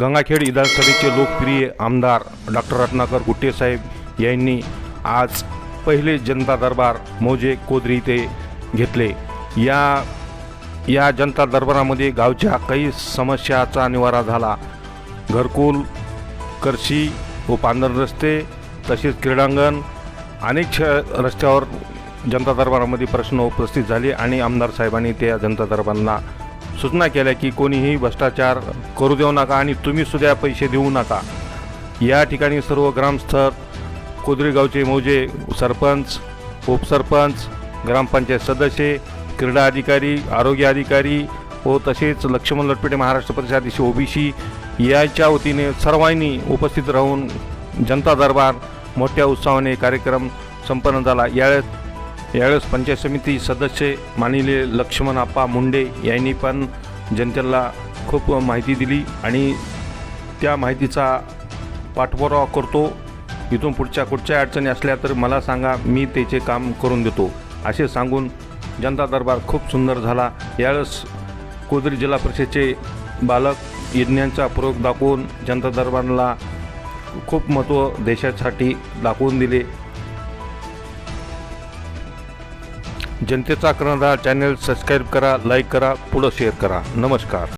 गंगाखेड विधानसभेचे लोकप्रिय आमदार डॉक्टर रत्नाकर गुट्टेसाहेब यांनी आज पहिले जनता दरबार मोजे कोदरी इथे घेतले. या या जनता दरबारामध्ये गावच्या काही समस्याचा निवारा झाला. घरकुल करशी व पांढर रस्ते तसेच क्रीडांगण अनेक श रस्त्यावर जनता दरबारामध्ये प्रश्न उपस्थित झाले आणि आमदार साहेबांनी त्या जनता दरबारांना सूचना केल्या की कोणीही भ्रष्टाचार करू देऊ नका आणि तुम्ही सुद्धा पैसे देऊ नका. या ठिकाणी सर्व ग्रामस्तर कोदरी मोजे मौजे सरपंच उपसरपंच ग्रामपंचायत सदस्य क्रीडा अधिकारी आरोग्य अधिकारी व तसेच लक्ष्मण लटपेटे महाराष्ट्र परिषदेशी ओबीसी याच्या वतीने सर्वांनी उपस्थित राहून जनता दरबार मोठ्या उत्साहाने कार्यक्रम संपन्न झाला. यावेळेस यावेळेस पंचायत समिती सदस्य मानिले लक्ष्मण आप्पा मुंडे यांनी पण जनतेला खूप माहिती दिली आणि त्या माहितीचा पाठपुरावा करतो. इथून पुढच्या कुठच्या अडचणी असल्या तर मला सांगा मी त्याचे काम करून देतो. असे सांगून जनता दरबार खूप सुंदर झाला. यावेळेस कोदरी जिल्हा परिषदेचे बालक यज्ञांचा प्रयोग दाखवून जनता दरबारला खूप महत्त्व देशासाठी दाखवून दिले. जनतेचा कर्णधार चॅनल सबस्क्राईब करा लाईक करा पुढं शेअर करा. नमस्कार.